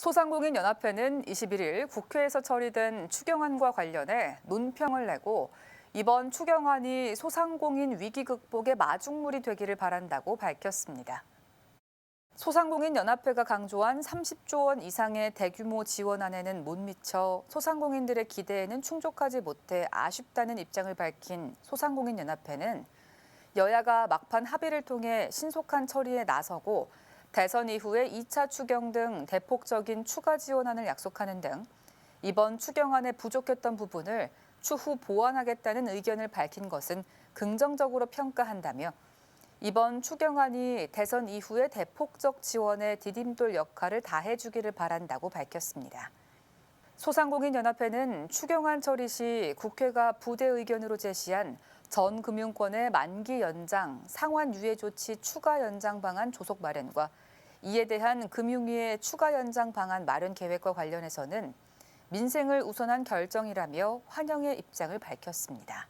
소상공인 연합회는 21일 국회에서 처리된 추경안과 관련해 논평을 내고 이번 추경안이 소상공인 위기 극복의 마중물이 되기를 바란다고 밝혔습니다. 소상공인 연합회가 강조한 30조 원 이상의 대규모 지원안에는 못 미쳐 소상공인들의 기대에는 충족하지 못해 아쉽다는 입장을 밝힌 소상공인 연합회는 여야가 막판 합의를 통해 신속한 처리에 나서고 대선 이후에 2차 추경 등 대폭적인 추가 지원안을 약속하는 등 이번 추경안에 부족했던 부분을 추후 보완하겠다는 의견을 밝힌 것은 긍정적으로 평가한다며 이번 추경안이 대선 이후에 대폭적 지원에 디딤돌 역할을 다해주기를 바란다고 밝혔습니다. 소상공인 연합회는 추경안 처리 시 국회가 부대 의견으로 제시한 전 금융권의 만기 연장, 상환 유예 조치 추가 연장 방안 조속 마련과 이에 대한 금융위의 추가 연장 방안 마련 계획과 관련해서는 민생을 우선한 결정이라며 환영의 입장을 밝혔습니다.